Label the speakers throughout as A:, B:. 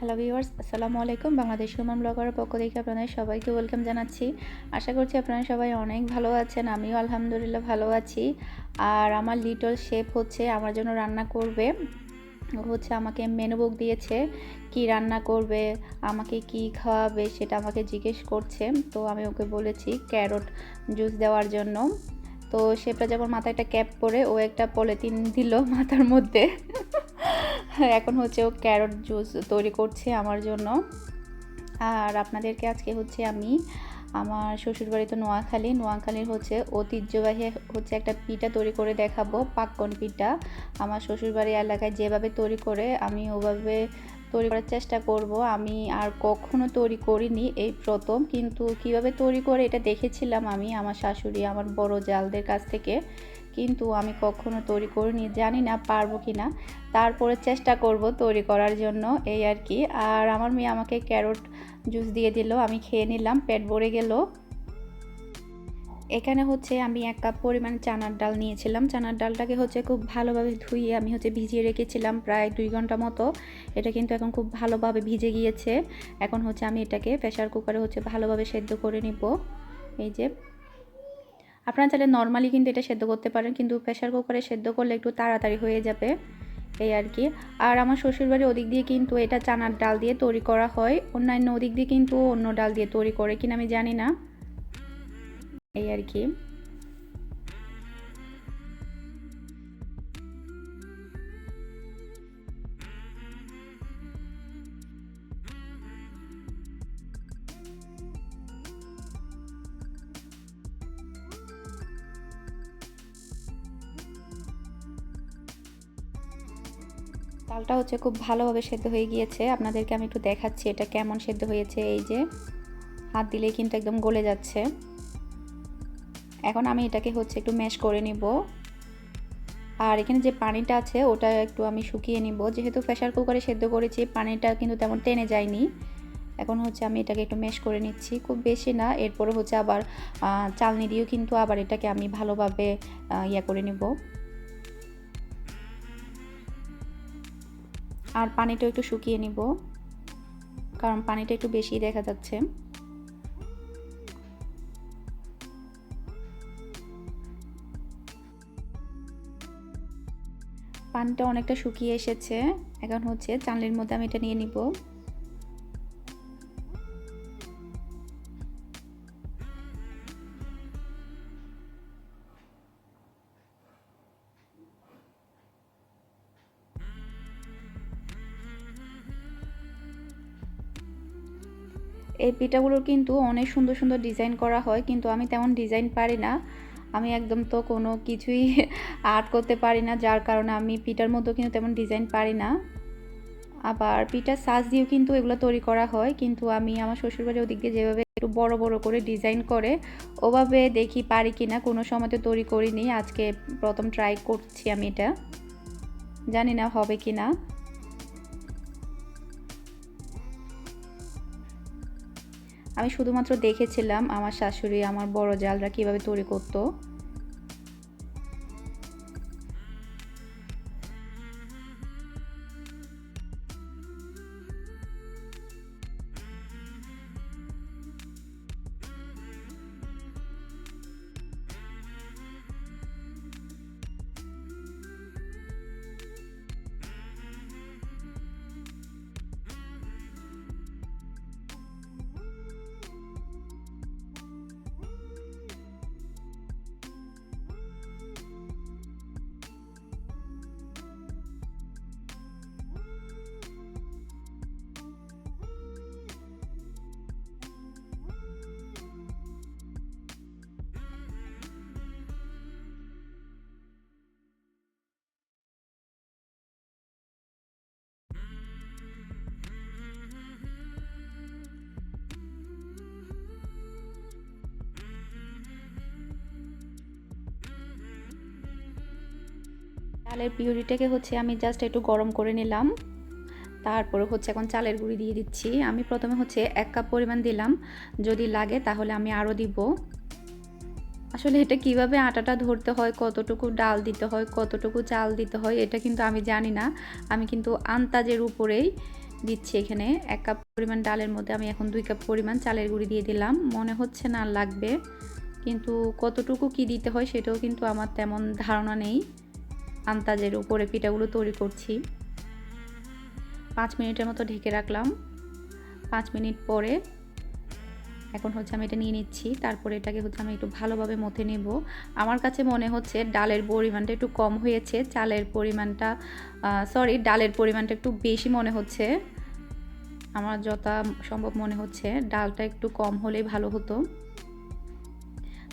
A: Hello viewers আসসালামু আলাইকুম বাংলাদেশ সুমন ব্লগারের পক্ষ থেকে আপনাদের সবাইকে ওয়েলকাম জানাচ্ছি। আশা করছি আপনারা সবাই অনেক ভালো আছেন, আমিও আলহামদুলিল্লাহ ভালো আছি। আর আমার লিটল শেফ হচ্ছে, আমার জন্য রান্না করবে। হচ্ছে আমাকে মেনু বুক দিয়েছে, কি রান্না করবে, আমাকে কি খাওয়াবে সেটা আমাকে জিজ্ঞেস করছে। তো আমি ওকে বলেছি ক্যারট জুস দেওয়ার জন্য। তো শেফটা যখন মাথায় একটা ক্যাপ পরে, ও একটা পলিথিন দিল মাথার মধ্যে। এখন হচ্ছে ও ক্যারট জুস তৈরি করছে আমার জন্য। আর আপনাদেরকে আজকে হচ্ছে আমি আমার শ্বশুরবাড়ি তো নোয়াখালী, নোয়াখালীর হচ্ছে ঐতিহ্যবাহী হচ্ছে একটা পিঠা তৈরি করে দেখাবো, পাক্কন পিঠা। আমার শ্বশুরবাড়ি এলাকায় যেভাবে তৈরি করে আমি ওভাবে তৈরি করার চেষ্টা করব। আমি আর কখনো তৈরি করিনি এই প্রথম, কিন্তু কীভাবে তৈরি করে এটা দেখেছিলাম আমি আমার শাশুড়ি, আমার বড় জালদের কাছ থেকে। কিন্তু আমি কখনো তৈরি করিনি, জানি না পারব কি না তারপরে চেষ্টা করব তৈরি করার জন্য এই আর কি। আর আমার মেয়ে আমাকে ক্যারোট জুস দিয়ে দিল, আমি খেয়ে নিলাম, পেট ভরে গেল। এখানে হচ্ছে আমি এক কাপ পরিমাণ চানার ডাল নিয়েছিলাম। চানার ডালটাকে হচ্ছে খুব ভালোভাবে ধুইয়ে আমি হচ্ছে ভিজিয়ে রেখেছিলাম প্রায় দুই ঘণ্টা মতো। এটা কিন্তু এখন খুব ভালোভাবে ভিজে গিয়েছে। এখন হচ্ছে আমি এটাকে প্রেশার কুকারে হচ্ছে ভালোভাবে সেদ্ধ করে নিব। এই যে আপনারা চাইলে নর্মালি কিন্তু এটা সেদ্ধ করতে পারেন, কিন্তু প্রেশার কুকারে সেদ্ধ করলে একটু তাড়াতাড়ি হয়ে যাবে, এই আর কি। আর আমার শ্বশুরবাড়ির ওদিক দিয়ে কিন্তু এটা চানার ডাল দিয়ে তৈরি করা হয়, অন্যান্য ওদিক দিয়ে কিন্তু অন্য ডাল দিয়ে তৈরি করে কিনা আমি জানি না, এই আর কি। ডালটা হচ্ছে খুব ভালোভাবে সেদ্ধ হয়ে গিয়েছে। আপনাদেরকে আমি একটু দেখাচ্ছি এটা কেমন সেদ্ধ হয়েছে, এই যে। হাত দিলে কিন্তু একদম গলে যাচ্ছে। এখন আমি এটাকে হচ্ছে একটু ম্যাশ করে নিব। আর এখানে যে পানিটা আছে, ওটা একটু আমি শুকিয়ে নিব। যেহেতু প্রেশার কুকারে সেদ্ধ করেছি, পানিটা কিন্তু তেমন টেনে যায়নি। এখন হচ্ছে আমি এটাকে একটু ম্যাশ করে নিচ্ছি। খুব বেশি না, এরপরে হচ্ছে আবার চালনি দিয়েও কিন্তু আবার এটাকে আমি ভালোভাবে ইয়া করে নিব। আর পানিটা একটু শুকিয়ে নিব। কারণ পানিটা একটু বেশি দেখা যাচ্ছে। পানটা অনেকটা শুকিয়ে এসেছে। এখন হচ্ছে চানলির মধ্যে আমি এটা নিয়ে নিব। এই পিঠাগুলোর কিন্তু অনেক সুন্দর সুন্দর ডিজাইন করা হয়, কিন্তু আমি তেমন ডিজাইন পারি না। আমি একদম তো কোনো কিছুই আর্ট করতে পারি না, যার কারণে আমি পিঠার মধ্যেও কিন্তু তেমন ডিজাইন পারি না। আবার পিঠার সাজ দিয়েও কিন্তু এগুলো তৈরি করা হয়, কিন্তু আমি আমার শ্বশুরবাড়ির ওদিক দিয়ে যেভাবে একটু বড় বড় করে ডিজাইন করে, ওভাবে দেখি পারি কি না কোনো সময় তো তৈরি করিনি। আজকে প্রথম ট্রাই করছি আমি এটা। জানি না হবে কি না আমি শুধুমাত্র দেখেছিলাম আমার শাশুড়ি আমার বড় জালরা কীভাবে তৈরি করতো। চালের পিউরিটাকে হচ্ছে আমি জাস্ট একটু গরম করে নিলাম। তারপরে হচ্ছে এখন চালের গুঁড়ি দিয়ে দিচ্ছি। আমি প্রথমে হচ্ছে এক কাপ পরিমাণ দিলাম। যদি লাগে তাহলে আমি আরও দিব। আসলে এটা কীভাবে আটাটা ধরতে হয়, কতটুকু ডাল দিতে হয়, কতটুকু চাল দিতে হয়, এটা কিন্তু আমি জানি না। আমি কিন্তু আন্তাজের উপরেই দিচ্ছি এখানে। এক কাপ পরিমাণ ডালের মধ্যে আমি এখন দুই কাপ পরিমাণ চালের গুঁড়ি দিয়ে দিলাম। মনে হচ্ছে না লাগবে, কিন্তু কতটুকু কি দিতে হয় সেটাও কিন্তু আমার তেমন ধারণা নেই। আন্তাজের উপরে পিঠাগুলো তৈরি করছি। পাঁচ মিনিটের মতো ঢেকে রাখলাম। পাঁচ মিনিট পরে এখন হচ্ছে আমি এটা নিয়ে নিচ্ছি। তারপরে এটাকে হচ্ছে আমি একটু ভালোভাবে মথে নেব। আমার কাছে মনে হচ্ছে ডালের পরিমাণটা একটু কম হয়েছে। চালের পরিমাণটা সরি ডালের পরিমাণটা একটু বেশি মনে হচ্ছে। আমার যথা সম্ভব মনে হচ্ছে। ডালটা একটু কম হলেই ভালো হতো।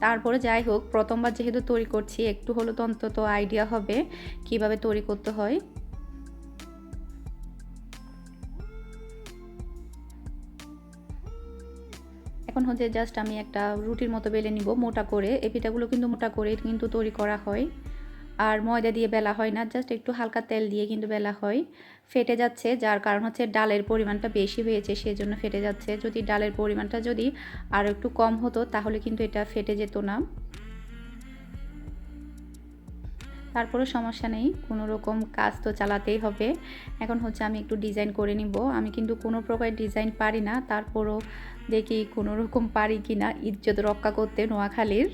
A: তারপরে যাই হোক, প্রথমবার যেহেতু তৈরি করছি, একটু হলো তো অন্তত আইডিয়া হবে কীভাবে তৈরি করতে হয়। এখন হচ্ছে জাস্ট আমি একটা রুটির মতো বেলে নিব, মোটা করে। এই পিঠাগুলো কিন্তু মোটা করে কিন্তু তৈরি করা হয়। আর ময়দা দিয়ে বেলা হয় না জাস্ট একটু হালকা তেল দিয়ে কিন্তু বেলা হয়। ফেটে যাচ্ছে, যার কারণ হচ্ছে ডালের পরিমাণটা বেশি হয়েছে সেই জন্য ফেটে যাচ্ছে। যদি ডালের পরিমাণটা যদি আরও একটু কম হতো, তাহলে কিন্তু এটা ফেটে যেত না। তারপরে সমস্যা নেই, কোনো রকম কাজ তো চালাতেই হবে। এখন হচ্ছে আমি একটু ডিজাইন করে নিব। আমি কিন্তু কোনো প্রকার ডিজাইন পারি না, তারপরও দেখি কোনো রকম পারি কি না ইজ্জত রক্ষা করতে নোয়াখালীর।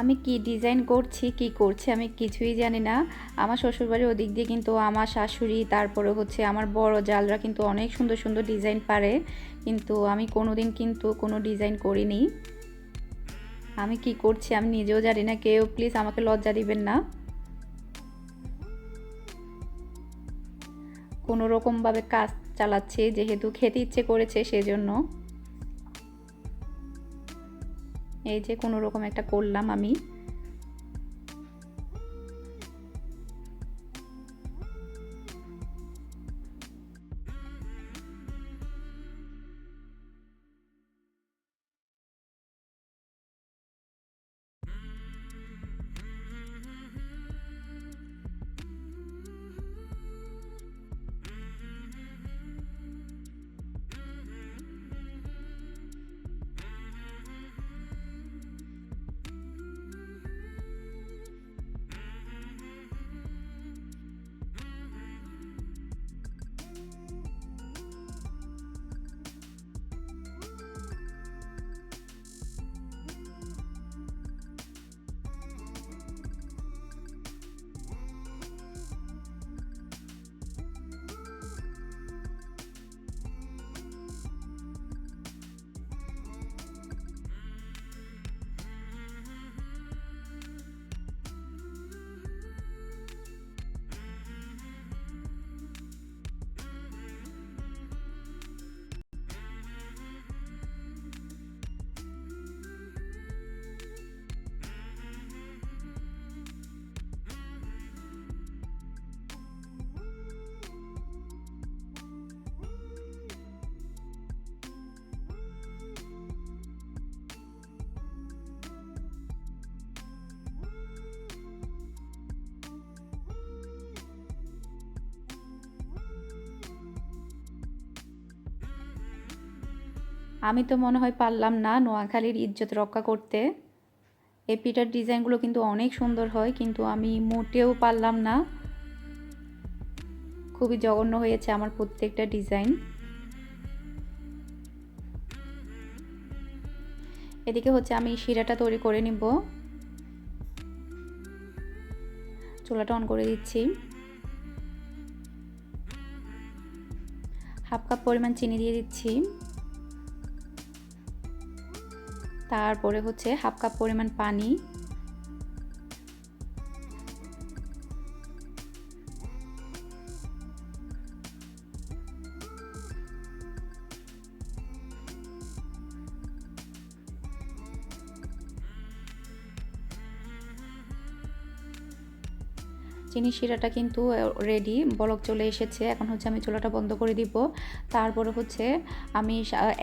A: আমি কি ডিজাইন করছি, কি করছি আমি কিছুই জানি না। আমার শ্বশুরবাড়ির ওদিক দিয়ে কিন্তু আমার শাশুড়ি, তারপরে হচ্ছে আমার বড় জালরা কিন্তু অনেক সুন্দর সুন্দর ডিজাইন পারে। কিন্তু আমি কোনো দিন কিন্তু কোনো ডিজাইন করিনি। আমি কি করছি আমি নিজেও জানি না, কেউ প্লিজ আমাকে লজ্জা দিবেন না। কোনো রকমভাবে কাজ চালাচ্ছি, যেহেতু খেতে ইচ্ছে করেছে সেজন্য। এই যে কোনো রকম একটা করলাম আমি। আমি তো মনে হয় পারলাম না নোয়াখালীর ইজ্জত রক্ষা করতে। এই পিঠার ডিজাইনগুলো কিন্তু অনেক সুন্দর হয়, কিন্তু আমি মোটেও পারলাম না। খুবই জঘন্য হয়েছে আমার প্রত্যেকটা ডিজাইন। এদিকে হচ্ছে আমি শিরাটা তৈরি করে নিব। চুলাটা অন করে দিচ্ছি। হাফ কাপ পরিমাণ চিনি দিয়ে দিচ্ছি। তারপরে হচ্ছে হাফ কাপ পরিমাণ পানি চিনি শিরাটা কিন্তু রেডি বলক চলে এসেছে। এখন হচ্ছে আমি চুলাটা বন্ধ করে দিব। তারপরে হচ্ছে আমি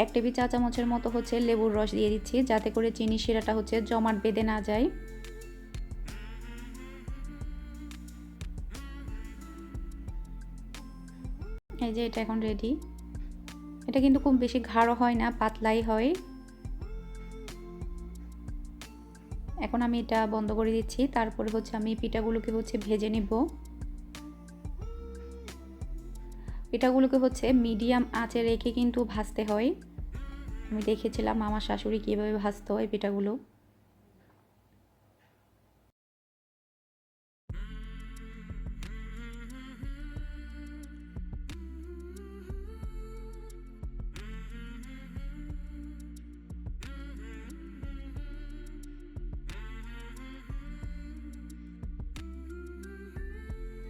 A: এক টেবিল চা চামচের মতো হচ্ছে লেবুর রস দিয়ে দিচ্ছি, যাতে করে চিনি শিরাটা হচ্ছে জমাট বেঁধে না যায়। এই যে এটা এখন রেডি এটা কিন্তু খুব বেশি গাঢ় হয় না, পাতলাই হয়। এখন আমি এটা বন্ধ করে দিচ্ছি। তারপরে হচ্ছে আমি পিঠাগুলোকে হচ্ছে ভেজে নিব। পিঠাগুলোকে হচ্ছে মিডিয়াম আঁচে রেখে কিন্তু ভাজতে হয়। আমি দেখেছিলাম আমার শাশুড়ি কীভাবে ভাজতে হয় পিঠাগুলো।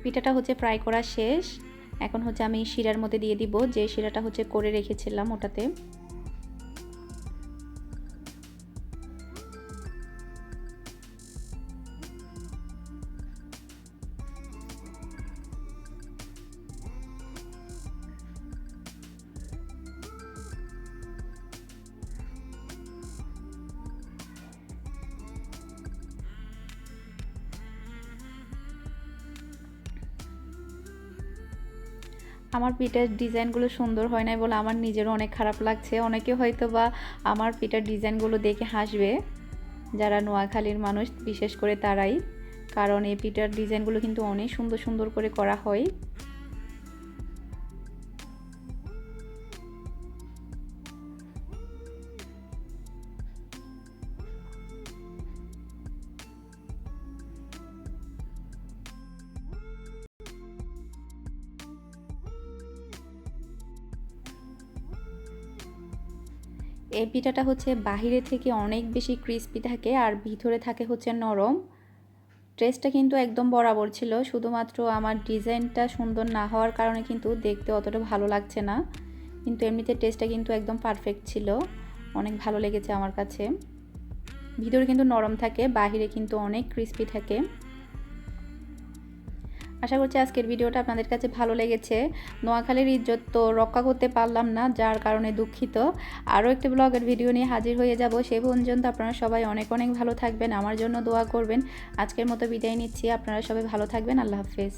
A: পিঠাটা হচ্ছে ফ্রাই করা শেষ। এখন হচ্ছে আমি শিরার মধ্যে দিয়ে দিব, যে শিরাটা হচ্ছে করে রেখেছিলাম ওটাতে। আমার পিঠার ডিজাইনগুলো সুন্দর হয় নাই বলে আমার নিজেরও অনেক খারাপ লাগছে। অনেকে হয়তো বা আমার পিঠার ডিজাইনগুলো দেখে হাসবে। যারা নোয়াখালীর মানুষ, বিশেষ করে তারাই। কারণ এই পিঠার ডিজাইনগুলো কিন্তু অনেক সুন্দর সুন্দর করে করা হয়। এই পিঠাটা হচ্ছে বাহিরে থেকে অনেক বেশি ক্রিস্পি থাকে আর ভিতরে থাকে হচ্ছে নরম। টেস্টটা কিন্তু একদম বরাবর ছিল, শুধুমাত্র আমার ডিজাইনটা সুন্দর না হওয়ার কারণে কিন্তু দেখতে অতটা ভালো লাগছে না। কিন্তু এমনিতে টেস্টটা কিন্তু একদম পারফেক্ট ছিল। অনেক ভালো লেগেছে আমার কাছে। ভিতরে কিন্তু নরম থাকে, বাহিরে কিন্তু অনেক ক্রিস্পি থাকে। আশা করছি আজকের ভিডিওটা আপনাদের কাছে ভালো লেগেছে। নোয়াখালীর ইজ্জত তো রক্ষা করতে পারলাম না, যার কারণে দুঃখিত। আরও একটি ব্লগের ভিডিও নিয়ে হাজির হয়ে যাব। সে পর্যন্ত আপনারা সবাই অনেক অনেক ভালো থাকবেন, আমার জন্য দোয়া করবেন। আজকের মতো বিদায় নিচ্ছি, আপনারা সবাই ভালো থাকবেন, আল্লাহ হাফেজ।